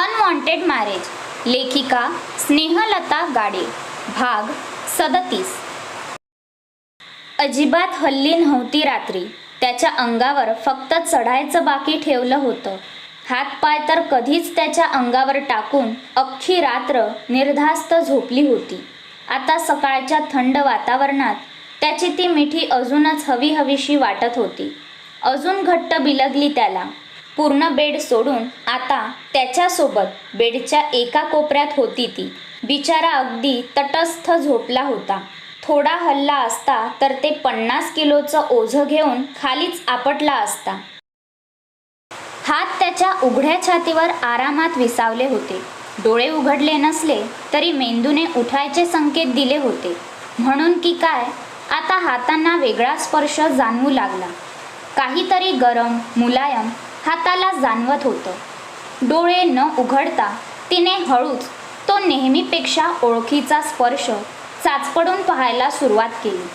Unwanted marriage लेखिका स्नेहलता गाडे भाग सदतीस. अजिबात हल्ली नव्हती रात्री. त्याच्या अंगावर फक्त चढायचं बाकी ठेवलं होतं. हातपाय तर कधीच त्याच्या अंगावर टाकून अख्खी रात्र निर्धास्त झोपली होती. आता सकाळच्या थंड वातावरणात त्याची ती मिठी अजूनच हवी हवीशी वाटत होती. अजून घट्ट बिलगली त्याला. पूर्ण बेड सोडून आता त्याच्यासोबत बेडच्या एका कोपऱ्यात होती ती. बिचारा अगदी तटस्थ झोपला होता. थोडा हल्ला असता तर ते पन्नास किलोचं ओझं घेऊन खालीच आपटला असता. हात त्याच्या उघड्या छातीवर आरामात विसावले होते. डोळे उघडले नसले तरी मेंदूने उठायचे संकेत दिले होते. म्हणून की काय? आता हातांना वेगळा स्पर्श जाणवू लागला. काहीतरी गरम मुलायम हाताला जाणवत होतं. डोळे न उघडता तिने हळूच तो नेहमीपेक्षा ओळखीचा स्पर्श चाचपडून पाहायला सुरुवात केली.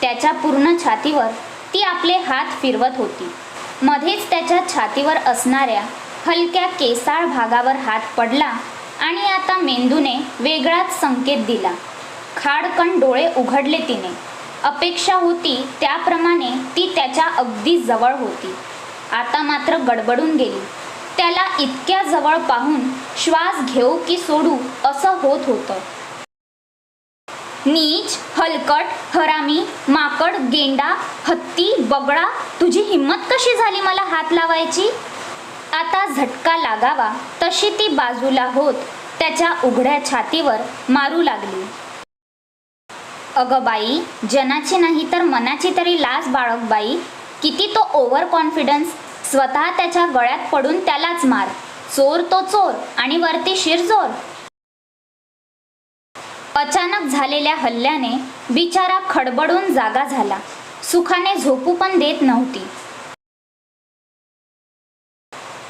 त्याच्या पूर्ण छातीवर ती आपले हात फिरवत होती. मध्येच त्याच्या छातीवर असणाऱ्या हलक्या केसाळ भागावर हात पडला आणि आता मेंदूने वेगळाच संकेत दिला. खाडकण डोळे उघडले तिने. अपेक्षा होती त्याप्रमाणे ती त्याच्या अगदी जवळ होती. आता मात्र गडबडून गेली. त्याला इतक्या जवळ पाहून श्वास घेऊ की सोडू असं होत होतं. नीच हलकट हरामी माकड गेंडा हत्ती बगळा तुझी हिंमत कशी झाली मला हात लावायची? आता झटका लागावा तशी ती बाजूला होत त्याच्या उघड्या छातीवर मारू लागली. अगं बाई जनाची नाही तर मनाची तरी लाज बाळग बाई. किती तो ओव्हर कॉन्फिडन्स स्वतः त्याच्या गळ्यात पडून त्यालाच मार. चोर तो चोर आणि वरती शिरजोर. अचानक झालेल्या हल्ल्याने बिचारा खडबडून जागा झाला. सुखाने झोपू पण देत नव्हती.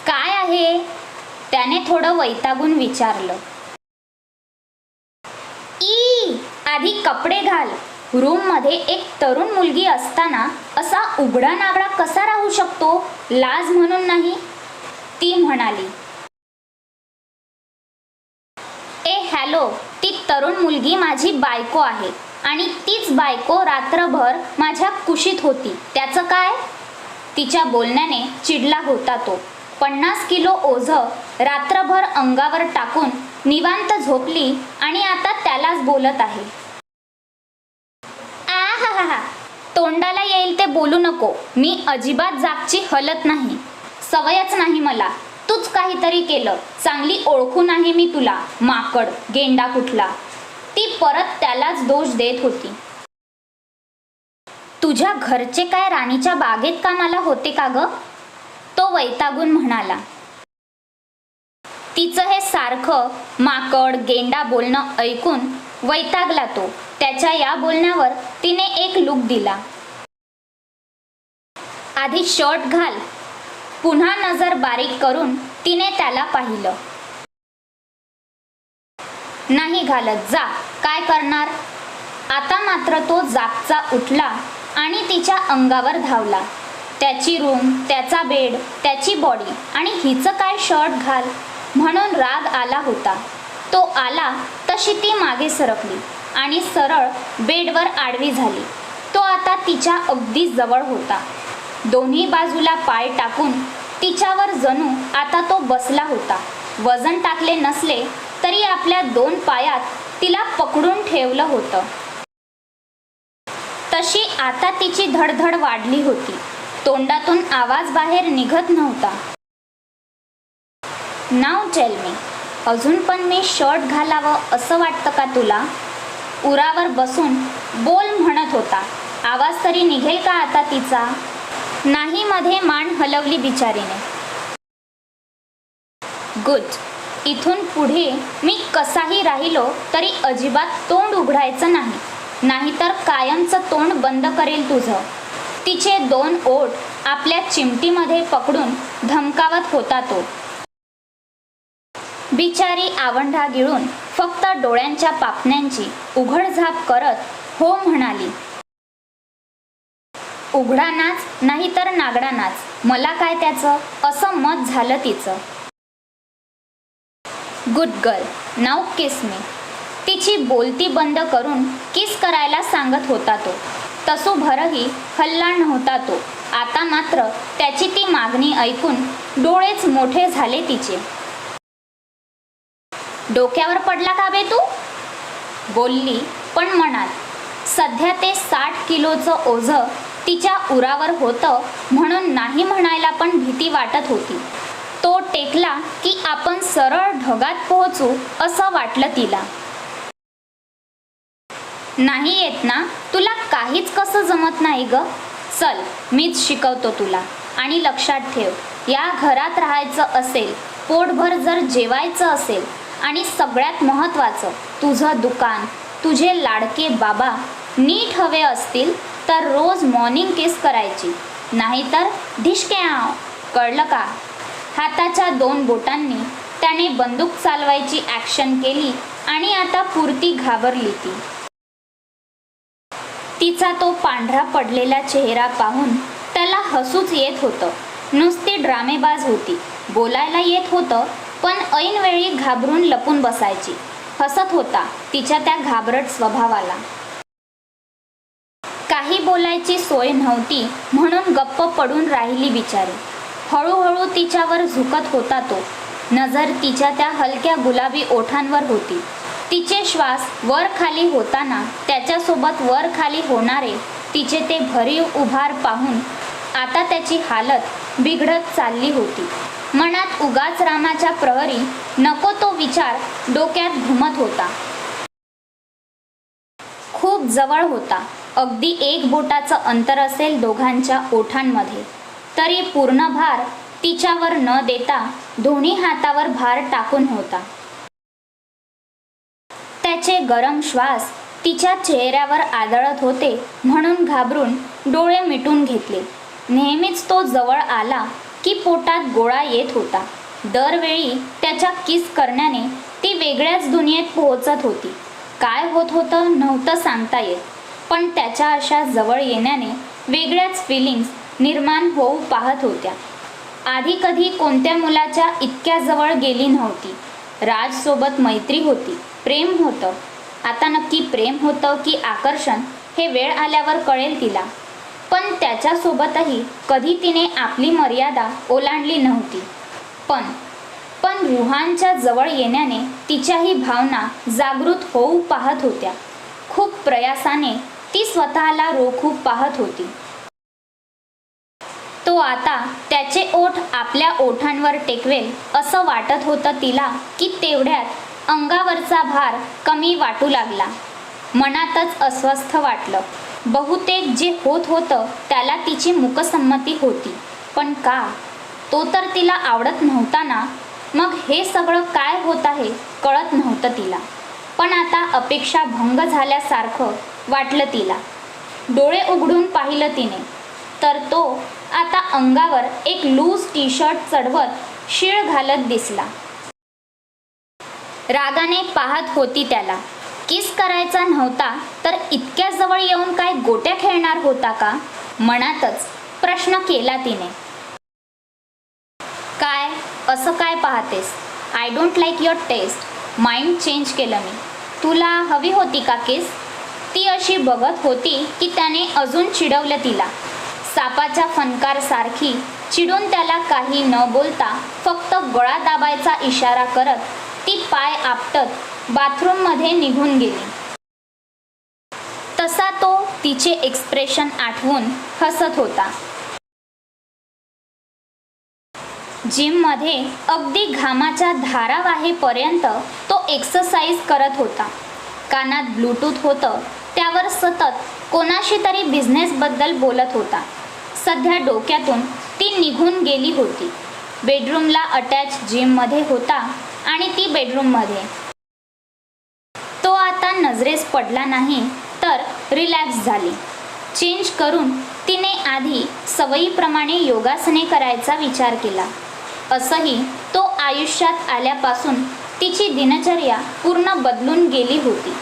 काय आहे? त्याने थोडं वैतागून विचारलं. ई आधी कपडे घाल. रूममध्ये एक तरुण मुलगी असताना असा उघडा नागडा कसा राहू शकतो? लाज म्हणून नाही. ती म्हणाली ए हॅलो ती तरुण मुलगी माझी बायको आहे आणि तीच बायको रात्रभर माझ्या कुशीत होती. त्याचं काय? तिच्या बोलण्याने चिडला होता तो. पन्नास किलो ओझं रात्रभर अंगावर टाकून निवांत झोपली आणि आता त्यालाच बोलत आहे. तोंडाला येईल ते बोलू नको. मी अजिबात जागची हलत नाही. सवयच नाही मला. तूच काहीतरी केलं. चांगली ओळखून नाही मी तुला. माकड गेंडा कुठला? ती परत त्यालाच दोष देत होती. तुझ्या घरचे काय राणीच्या बागेत कामाला होते का ग? तो वैतागून म्हणाला. तिचं हे सारखं माकड गेंडा बोलणं ऐकून वैतागला तो. त्याच्या या बोलण्यावर तिने एक लुक दिला. आधी शर्ट घाल. पुन्हा नजर बारीक करून तिने त्याला पाहिलं. नाही घालत जा. काय करणार? आता मात्र तो जागचा उठला आणि तिच्या अंगावर धावला. त्याची रूम त्याचा बेड त्याची बॉडी आणि हिचं काय शर्ट घाल? म्हणून राग आला होता. तो आला तशी ती मागे सरकली आणि सरळ बेडवर आडवी झाली. तो आता तिच्या अगदी जवळ होता. दोन्ही बाजूला पाय टाकून तिच्यावर जणू आता तो बसला होता. वजन टाकले नसले तरी आपल्या दोन पायात तिला पकडून ठेवलं होतं. तशी आता तिची धडधड वाढली होती. तोंडातून आवाज बाहेर निघत नव्हता. नाव टेल मी अजून पण मी शर्ट घालावं असं वाटतं का तुला? उरावर बसून बोल म्हणत होता. आवाज तरी निघेल का आता तिचा? नाही मध्ये मान हलवली बिचारीने. गुड. इथून पुढे मी कसाही राहिलो तरी अजिबात तोंड उघडायचं नाही. नाहीतर कायमचं तोंड बंद करेल तुझं. तिचे दोन ओठ आपल्या चिमटीमध्ये पकडून धमकावत होता तो. बिचारी आवंढा गिळून फक्त डोळ्यांच्या पापण्यांची उघडझाप करत हो म्हणाली. उघडा नाच नाहीतर नागडा नाच मला काय त्याचं? असं मत झालं तिचं. गुड गर्ल नाव किस मी तिची बोलती बंद करून किस करायला सांगत होता तो. तसो भरही हल्ला नव्हता तो. आता मात्र त्याची ती मागणी ऐकून डोळेच मोठे झाले तिचे. डोक्यावर पडला का बे तू? बोलली पण म्हणाल सध्या ते साठ किलोचं ओझं तिच्या उरावर होतं म्हणून नाही म्हणायला पण भीती वाटत होती. तो टेकला की आपण सरळ ढगात पोहोचू असं वाटलं तिला. नाही येत ना तुला काहीच कसं जमत नाही ग. चल मीच शिकवतो तुला. आणि लक्षात ठेव या घरात राहायचं असेल पोटभर जर जेवायचं असेल आणि सगळ्यात महत्त्वाचं तुझं दुकान तुझे लाडके बाबा नीट हवे असतील तर रोज मॉर्निंग किस करायची. नाहीतर ढिशक्याव कळलं का? हाताच्या दोन बोटांनी त्याने बंदूक चालवायची ॲक्शन केली आणि आता पुरती घाबरली ती. तिचा तो पांढरा पडलेला चेहरा पाहून त्याला हसूच येत होतं. नुसती ड्रामेबाज होती. बोलायला येत होतं पण ऐनवेळी घाबरून लपून बसायची. हसत होता तिच्या त्या घाबरट स्वभावाला. काही बोलायची सोय नव्हती म्हणून गप्प पडून राहिली बिचारी. हळूहळू तिच्यावर झुकत होता तो. नजर तिच्या त्या हलक्या गुलाबी ओठांवर होती. तिचे श्वास वर खाली होताना त्याच्यासोबत वर खाली होणारे तिचे ते भरीव उभार पाहून आता त्याची हालत बिघडत चालली होती. मनात उगाच रामाच्या प्रहरी नको तो विचार डोक्यात घुमत होता. खूप जवळ होता. अगदी एक बोटाचं अंतर असेल दोघांच्या ओठांमध्ये. तरी पूर्ण भार तिच्यावर न देता दोन्ही हातावर भार टाकून होता. त्याचे गरम श्वास तिच्या चेहऱ्यावर आदळत होते म्हणून घाबरून डोळे मिटून घेतले. नेहमीच तो जवळ आला की पोटात गोळा येत होता. दरवेळी त्याच्या किस करण्याने ती वेगळ्याच दुनियेत पोहोचत होती. काय होत होतं नव्हतं सांगता येत पण त्याच्या अशा जवळ येण्याने वेगळ्याच फिलिंग्स निर्माण होऊ पाहत होत्या. आधी कधी कोणत्या मुलाच्या इतक्या जवळ गेली नव्हती. राजसोबत मैत्री होती प्रेम होतं. आता नक्की प्रेम होतं की आकर्षण हे वेळ आल्यावर कळेल तिला. पण त्याच्यासोबतही कधी तिने आपली मर्यादा ओलांडली नव्हती. पण पण रुहानच्या जवळ येण्याने तिच्याही भावना जागृत होऊ पाहत होत्या. खूप प्रयासाने ती स्वतःला रोखू पाहत होती. तो आता त्याचे ओठ आपल्या ओठांवर टेकवेल असं वाटत होतं तिला की तेवढ्यात अंगावरचा भार कमी वाटू लागला. मनातच अस्वस्थ वाटलं. बहुतेक जे होत होतं त्याला तिची मुकसंमती होती. पण का? तो तर तिला आवडत नव्हता ना मग हे सगळं काय होत आहे कळत नव्हतं तिला. पण आता अपेक्षा भंग झाल्यासारखं वाटलं तिला. डोळे उघडून पाहिलं तिने. तर तो आता अंगावर एक लूज टी शर्ट चढवत शीळ घालत दिसला. रागाने पाहत होती त्याला. किस करायचा नव्हता तर इतक्या जवळ येऊन काय गोट्या खेळणार होता का? मनातच प्रश्न केला तिने. काय? असं काय पाहतेस? I don't like your taste mind change केलं मी. तुला हवी होती का किस ती अशी बघत होती की त्याने अजून चिडवलं तिला. सापाच्या फनकार सारखी चिडून त्याला काही न बोलता फक्त गळा दाबायचा इशारा करत ती पाय आपटत बाथरूममध्ये निघून गेली. तसा तो तिचे एक्सप्रेशन आठवून हसत होता. जिममध्ये अगदी घामाच्या धारा वाहेपर्यंत तो एक्सरसाइज करत होता. कानात ब्लूटूथ होतं त्यावर सतत कोणाशी तरी बिझनेसबद्दल बोलत होता. सध्या डोक्यातून ती निघून गेली होती. बेडरूमला अटॅच जिममध्ये होता आणि ती बेडरूममध्ये तो आता नजरेस पडला नाही तर रिलॅक्स झाली. चेंज करून तिने आधी सवयीप्रमाणे योगासने करायचा विचार केला. असंही तो आयुष्यात आल्यापासून तिची दिनचर्या पूर्ण बदलून गेली होती.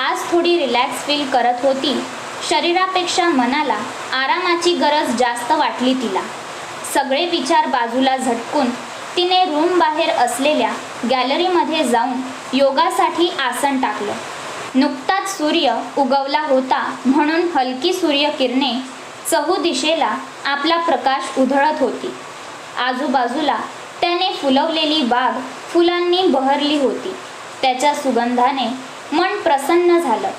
आज थोडी रिलॅक्स फील करत होती. शरीरापेक्षा मनाला आरामाची गरज जास्त वाटली तिला. सगळे विचार बाजूला झटकून तिने रूम बाहेर असलेल्या गॅलरीमध्ये जाऊन योगासाठी आसन टाकलं. नुकताच सूर्य उगवला होता म्हणून हलकी सूर्यकिरणे चहू दिशेला आपला प्रकाश उधळत होती. आजूबाजूला त्याने फुलवलेली बाग फुलांनी बहरली होती. त्याच्या सुगंधाने मन प्रसन्न झालं.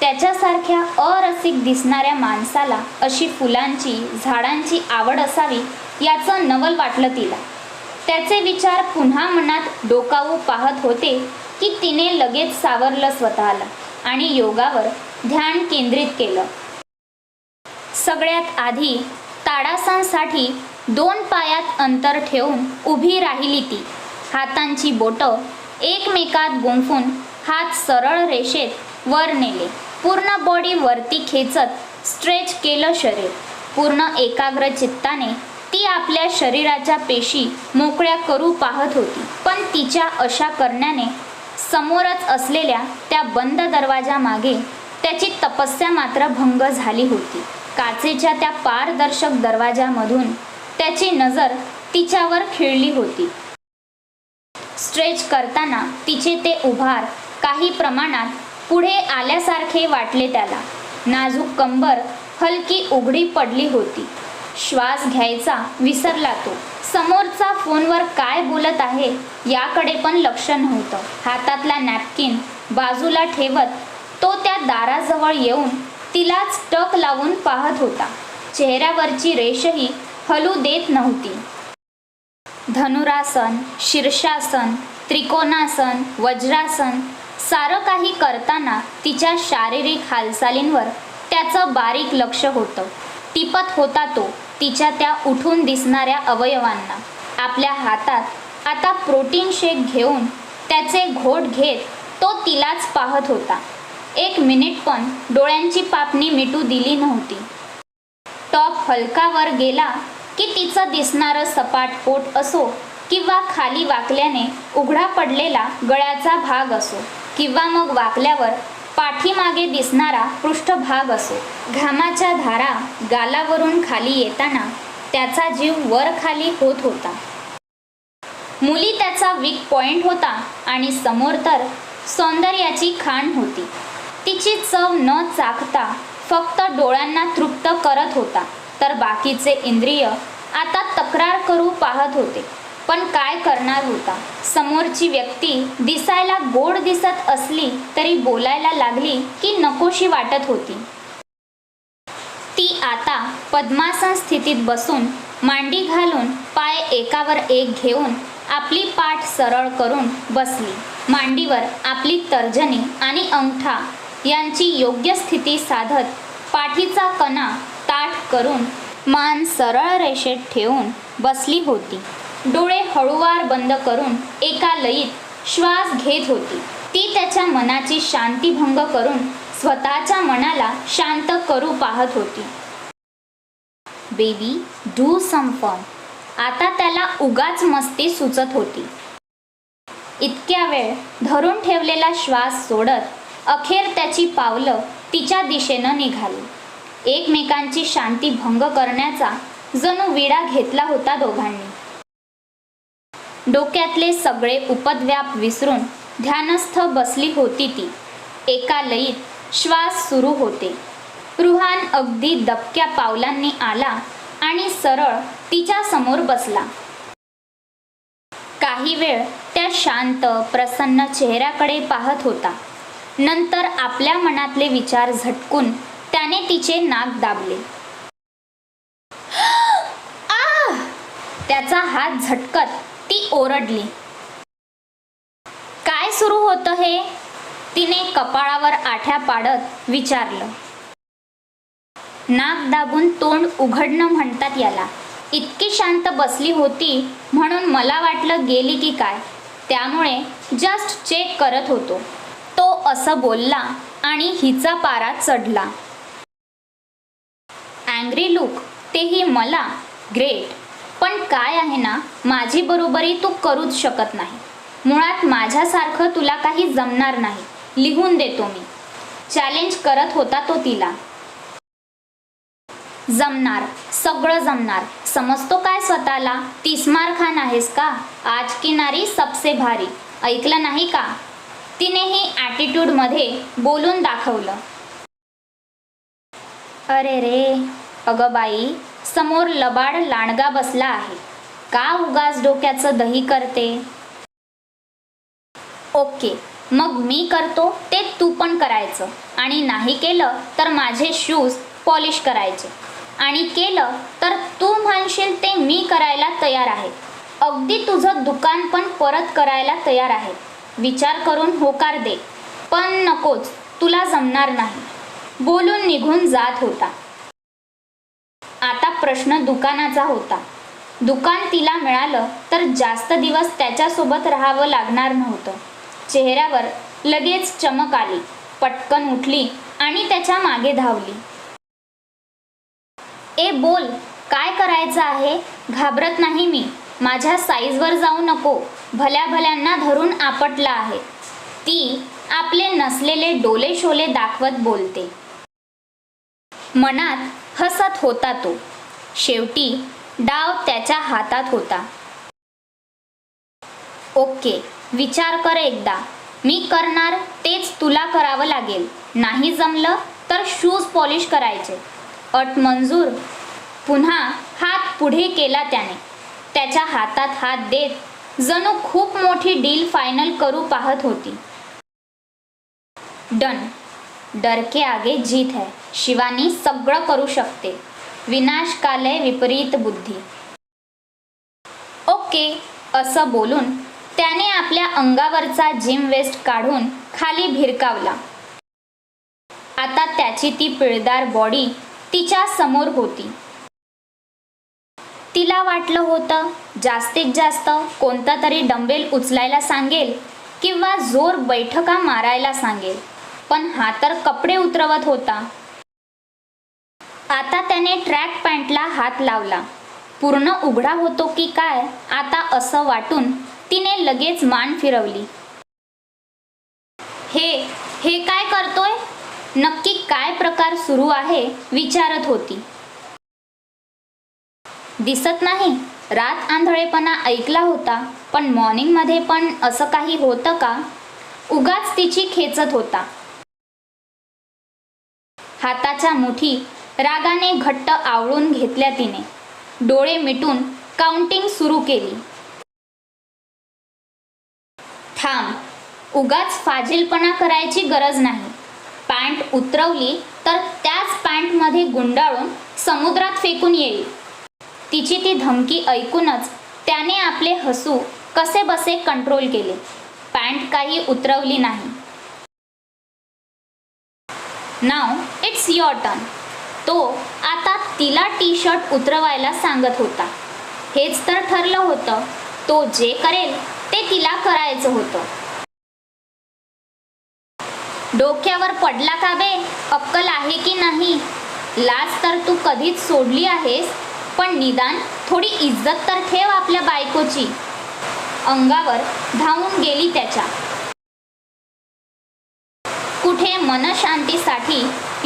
त्याच्यासारख्या अरसिक दिसणाऱ्या माणसाला अशी फुलांची झाडांची आवड असावी याचं नवल वाटलं तिला. त्याचे विचार पुन्हा मनात डोकावू पाहत होते की तिने लगेच सावरलं स्वतःला आणि योगावर ध्यान केंद्रित केलं. सगळ्यात आधी ताडासांसाठी दोन पायात अंतर ठेवून उभी राहिली ती. हातांची बोटं एकमेकात गुंफून हात सरळ रेषेत वर नेले. पूर्ण बॉडी वरती खेचत स्ट्रेच केलं शरीर. पूर्ण एकाग्र चित्ताने ती आपल्या शरीराच्या पेशी मोकळ्या करू पाहत होती. पण तिच्या अशा करण्याने समोरच असलेल्या त्या बंद दरवाजामागे त्याची तपस्या मात्र भंग झाली होती. काचेच्या त्या पारदर्शक दरवाजामधून त्याची नजर तिच्यावर खिळली होती. स्ट्रेच करताना तिचे ते उभार काही प्रमाणात पुढे आल्यासारखे वाटले त्याला. नाजूक कंबर हलकी उघडी पडली होती. श्वास घ्यायचा विसरला तो. समोरचा फोनवर काय बोलत आहे याकडे पण लक्ष नव्हतं. हातातला नॅपकिन बाजूला ठेवत तो त्या दाराजवळ येऊन तिलाच टक लावून पाहत होता. चेहऱ्यावरची रेषही हलू देत नव्हती. धनुरासन शीर्षासन त्रिकोणासन वज्रासन सारं काही करताना तिच्या शारीरिक हालचालींवर त्याचं बारीक लक्ष होतं. टिपत होता तो. तिच्या त्या उठून दिसणाऱ्या अवयवांना आपल्या हातात आता प्रोटीन शेक घेऊन त्याचे घोट घेत तो तिलाच पाहत होता. एक मिनिट पण डोळ्यांची पापणी मिटू दिली नव्हती. टॉप हलकावर गेला की तिचं दिसणारं सपाट पोट असो किंवा खाली वाकल्याने उघडा पडलेला गळ्याचा भाग असो किंवा मग वाकल्यावर पाठीमागे दिसणारा पृष्ठभाग असो. घामाच्या धारा गालावरून खाली येताना त्याचा जीव वर खाली होत होता. मुली त्याचा वीक पॉइंट होता आणि समोर तर सौंदर्याची खाण होती. तिची चव न चाखता फक्त डोळ्यांना तृप्त करत होता. तर बाकीचे इंद्रिय आता तक्रार करू पाहत होते. पण काय करणार होता? समोरची व्यक्ती दिसायला गोड दिसत असली तरी बोलायला लागली की नकोशी वाटत होती. ती आता पद्मासन स्थितीत बसून मांडी घालून पाय एकावर एक घेऊन आपली पाठ सरळ करून बसली. मांडीवर आपली तर्जनी आणि अंगठा यांची योग्य स्थिती साधत पाठीचा कणा ताठ करून मान सरळ रेषेत ठेवून बसली होती. डोळे हळूवार बंद करून एका लयीत श्वास घेत होती. ती त्याच्या मनाची शांतीभंग करून स्वतःच्या मनाला शांत करू पाहत होती. बेबी डू सम फन आता त्याला उगाच मस्ती सुचत होती. इतक्या वेळ धरून ठेवलेला श्वास सोडत अखेर त्याची पावलं तिच्या दिशेनं निघाली. एकमेकांची शांती भंग करण्याचा जणू विडा घेतला होता दोघांनी. डोक्यातले सगळे उपद्व्याप विसरून ध्यानस्थ बसली होती ती. एका लयीत श्वास सुरू होते. रुहान अगदी दबक्या पावलांनी आला आणि सरळ तिच्या समोर बसला. काही वेळ त्या शांत प्रसन्न चेहऱ्याकडे पाहत होता. नंतर आपल्या मनातले विचार झटकून त्याने तिचे नाक दाबले. आह! त्याचा हात झटकत ती ओरडली. काय सुरू होतं हे? तिने कपाळावर आठ्या पाडत विचारलं. नाक दाबून तोंड उघडणं म्हणतात याला. इतकी शांत बसली होती म्हणून मला वाटलं गेली की काय. त्यामुळे जस्ट चेक करत होतो. तो असं बोलला आणि हिचा पारा चढला. अँग्री लुक तेही मला? ग्रेट पण काय आहे ना माझी बरोबरी तू करूच शकत नाही. मुळात माझ्यासारखं तुला काही जमणार नाही. लिहून देतो मी. चॅलेंज करत होता तो तिला. जमणार सगळं जमणार. समजतो काय स्वतःला? तिसमार खान आहेस का? आज की नारी सबसे भारी. ऐकलं नाही का? तिनेही ॲटिट्यूडमध्ये बोलून दाखवलं. अरे रे अगं बाई समोर लबाड लांडगा बसला आहे. का उगाच डोक्याचं दही करते? ओके मग मी करतो ते तू पण करायचं. आणि नाही केलं तर माझे शूज पॉलिश करायचे. आणि केलं तर तू म्हणशील ते मी करायला तयार आहे. अगदी तुझं दुकान पण परत करायला तयार आहे. विचार करून होकार दे. पण नकोच तुला जमणार नाही. बोलून निघून जात होता. आता प्रश्न दुकानाचा होता. दुकान तिला मिळालं तर जास्त दिवस त्याच्यासोबत राहावं लागणार नव्हतं. चेहऱ्यावर लगेच चमक आली. पटकन उठली आणि त्याच्यामागे धावली. ए बोल काय करायचं आहे? घाबरत नाही मी. माझ्या साईजवर जाऊ नको. भल्या भल्यांना धरून आपटला आहे. ती आपले नसलेले डोले शोले दाखवत बोलते. मनात हसत होता तो. शेवटी डाव त्याच्या हातात होता. ओके विचार कर एकदा. मी करणार तेच तुला करावं लागेल. नाही जमलं तर शूज पॉलिश करायचे. अट मंजूर. पुन्हा हात पुढे केला त्याने. त्याच्या हातात हात देत जणू खूप मोठी डील फायनल करू पाहत होती. डन डर के आगे जीत है। शिवानी सगळं करू शकते। विनाशकालय विपरीत बुद्धी। ओके असं बोलून त्याने आपल्या अंगावरचा जिम वेस्ट काढून खाली भिरकावला. आता त्याची ती पिळदार बॉडी तिच्या समोर होती. तिला वाटलं होतं जास्तीत जास्त कोणता तरी डंबेल उचलायला सांगेल किंवा जोर बैठका मारायला सांगेल. पण हा तर कपडे उतरवत होता. आता त्याने ट्रॅक पॅन्टला हात लावला. पूर्ण उघडा होतो की काय आता असं वाटून तिने लगेच मान फिरवली. हे हे काय करतोय? नक्की काय प्रकार सुरू आहे? विचारत होती. दिसत नाही. रात आंधळेपणा ऐकला होता पण मॉर्निंगमध्ये पण असं काही होतं का? उगाच तिची खेचत होता. हाताच्या मुठी रागाने घट्ट आवळून घेतल्या तिने. डोळे मिटून काउंटिंग सुरू केली. थांब उगाच फाजीलपणा करायची गरज नाही पॅन्ट उतरवली तर त्याच पॅन्टमध्ये गुंडाळून समुद्रात फेकून येईल. तिची ती धमकी ऐकूनच त्याने आपले हसू कसे बसे कंट्रोल केले. पॅन्ट काही उतरवली नाही. नाव इट्स युअर टर्न तो आता तिला टी शर्ट उतरवायला सांगत होता. हेच तर ठरलं होतं. तो जे करेल ते तिला करायचं होतं. डोक्यावर पडला का बे? अक्कल आहे की नाही? लाज तर तू कधीच सोडली आहेस पण निदान थोडी इज्जत तर ठेव आपल्या बायकोची. अंगावर धावून गेली त्याच्या. कुठे मनशांतीसाठी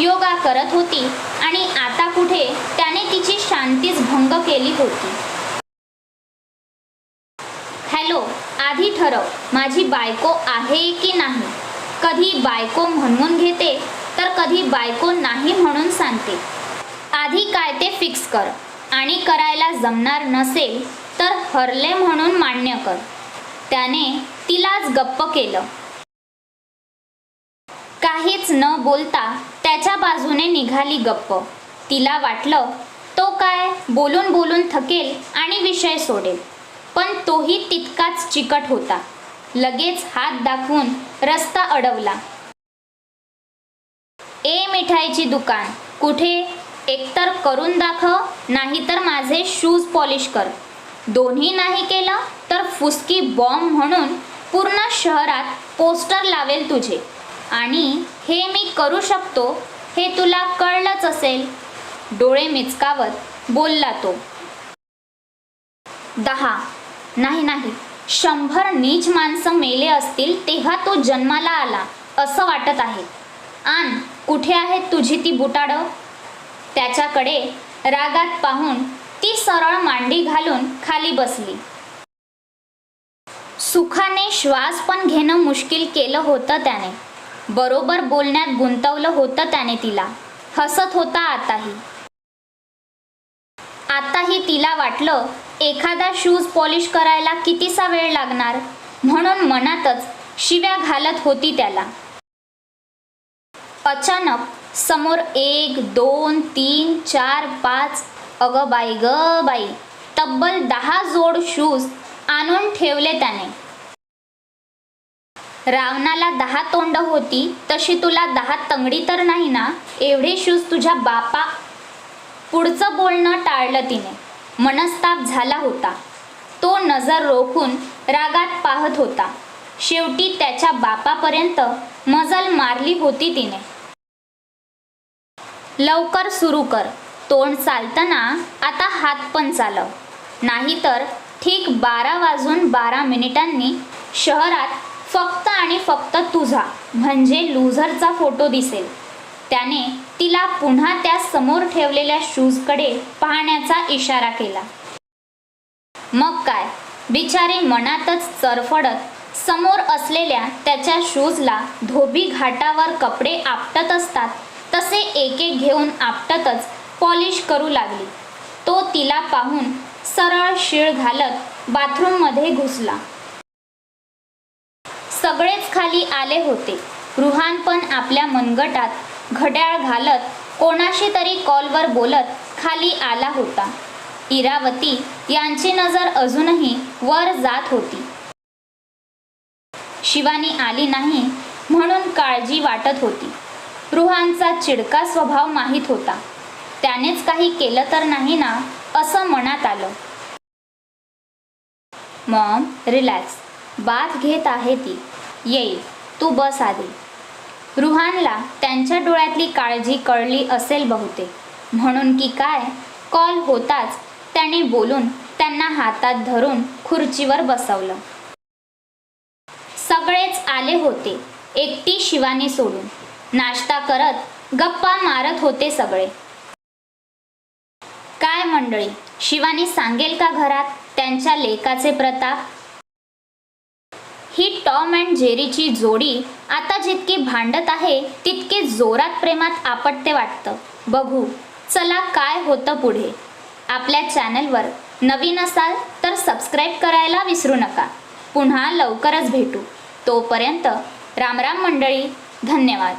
योगा करत होती आणि आता कुठे त्याने तिची शांतीच भंग केली होती. हॅलो आधी ठरव माझी बायको आहे की नाही? कधी बायको म्हणून घेते तर कधी बायको नाही म्हणून सांगते. आधी काय ते फिक्स कर आणि करायला जमणार नसेल तर हरले म्हणून मान्य कर. त्याने तिलाच गप्प केलं. काहीच न बोलता त्याच्या बाजूने निघाली गप्प. तिला वाटलं तो काय बोलून बोलून थकेल आणि विषय सोडेल. पण तोही तितकाच चिकट होता. लगेच हात दाखवून रस्ता अडवला. ए मिठाईची दुकान कुठे? एकतर करून दाखव नाहीतर माझे शूज पॉलिश कर. दोन्ही नाही केलं तर फुसकी बॉम्ब म्हणून पूर्ण शहरात पोस्टर लावेल तुझे. आणि हे मी करू शकतो हे तुला कळलंच असेल. डोळे मिचकावत बोलला तो. दहा. नाही नाही. शंभर नीच माणसं मेले असतील तेव्हा तो जन्माला आला असं वाटत आहे. आण कुठे आहेत तुझी ती बुटाडं? त्याच्याकडे रागात पाहून ती सरळ मांडी घालून खाली बसली. सुखाने श्वास पण घेणं मुश्किल केलं होतं त्याने. बरोबर बोलण्यात गुंतवलं होतं त्याने तिला. हसत होता आताही. आताही तिला वाटलं एखादा शूज पॉलिश करायला कितीसा वेळ लागणार? म्हणून मनातच शिव्या घालत होती त्याला. अचानक समोर एक दोन तीन चार पाच अगं बाई ग बाई तब्बल दहा जोड शूज आणून ठेवले त्याने. रावणाला दहा तोंड होती तशी तुला दहा तंगडी तर नाही ना? एवढे शूज तुझ्या बापा पुढचं बोलणं टाळलं तिने. मनस्ताप झाला होता. तो नजर रोखून रागात पाहत होता. शेवटी त्याच्या बापापर्यंत मजल मारली होती तिने. लवकर सुरू कर. तोंड चालताना आता हात पण चालव. नाहीतर ठीक बारा वाजून बारा मिनिटांनी शहरात फक्त आणि फक्त तुझा. म्हणजे लुझरचा फोटो दिसेल. त्याने तिला पुन्हा त्या समोर ठेवलेल्या शूजकडे पाहण्याचा इशारा केला. मग काय? बिचारी मनातच चरफडत समोर असलेल्या त्याच्या शूजला धोबी घाटावर कपडे आपटत असतात तसे एक एक घेऊन आपटतच पॉलिश करू लागली. तो तिला पाहून सरळ शीळ घालत बाथरूममध्ये घुसला. सगळेच खाली आले होते. रुहान पण आपल्या मनगटात घड्याळ घालत कोणाशी तरी कॉलवर बोलत खाली आला होता. इरावती यांची नजर अजूनही वर जात होती. शिवानी आली नाही म्हणून काळजी वाटत होती. रुहानचा चिडका स्वभाव माहीत होता. त्यानेच काही केलं तर नाही ना असं मनात आलं. Maugham relax. बाथ घेत आहे ती. येईल. तू बस आधी. रुहानला त्यांच्या डोळ्यातली काळजी कळली असेल बहुतेक. म्हणून की काय? कॉल होताच त्याने बोलून त्यांना हातात धरून खुर्चीवर बसवलं. सगळेच आले होते. एकटी शिवानी सोडून. नाश्ता करत गप्पा मारत होते सगळे. काय मंडळी शिवानी सांगेल का घरात त्यांच्या लेकाचे प्रताप? ही टॉम अँड जेरीची जोडी आता जितकी भांडत आहे तितके जोरात प्रेमात आपटते वाटतं. बघू चला काय होतं पुढे. आपल्या चॅनलवर नवीन असाल तर सबस्क्राईब करायला विसरू नका. पुन्हा लवकरच भेटू. तोपर्यंत रामराम मंडळी धन्यवाद.